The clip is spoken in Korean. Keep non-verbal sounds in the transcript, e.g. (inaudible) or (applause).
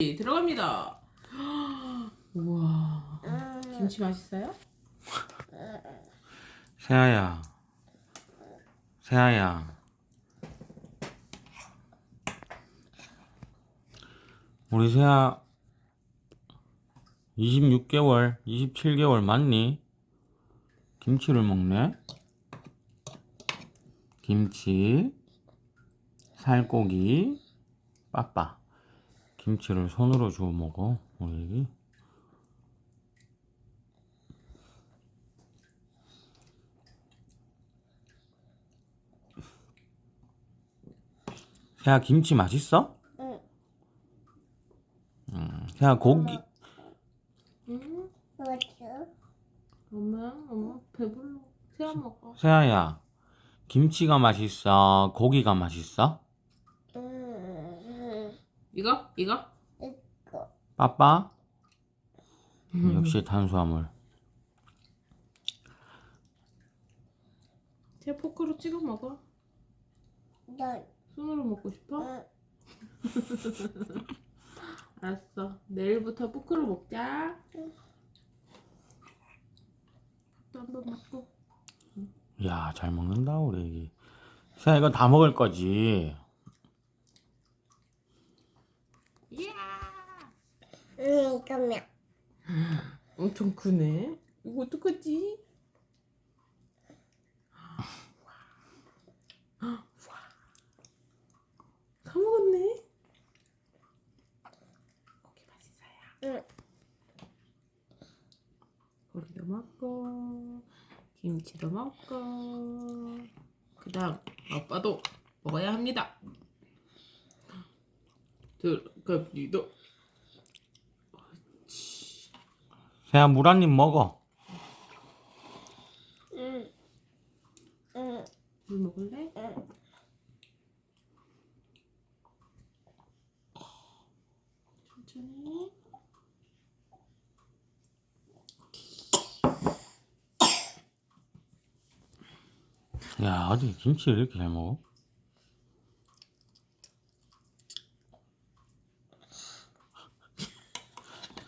들어갑니다. 우와. 김치 맛있어요? 세아야, 세아야. 우리 세아 26개월, 27개월 맞니? 김치를 먹네. 김치, 살코기, 빠빠. 김치를 손으로 주워 먹어. 우리 애기. 세아 김치 맛있어? 응. 음, 세아 고기 응. 뭐죠? 엄마, 엄마 배불러. 새아 먹어. 세아야 김치가 맛있어? 고기가 맛있어? 음, 이거? 이거? 이거. 빠빠? 역시 탄수화물 새 포크로 찍어 먹어. 너, 손으로 먹고 싶어? 응. (laughs) 알았어. 내일부터 포크로 먹자. 응. 밥도 한번 먹고. 이야 잘 먹는다 우리 애기 세아 이거 다 먹을 거지? 이야. 응, 이거면. 엄청 크네. 이거 어떡하지? 다 먹었네. 고기 맛있어요. 응. 고기도 먹고 김치도 먹고 그다음 아빠도 먹어야 합니다. 들어갑니다. 세아 물한 입 먹어 응. 응. 물 먹을래? 응. 천천히. 야 어디 김치를 이렇게 잘 먹어?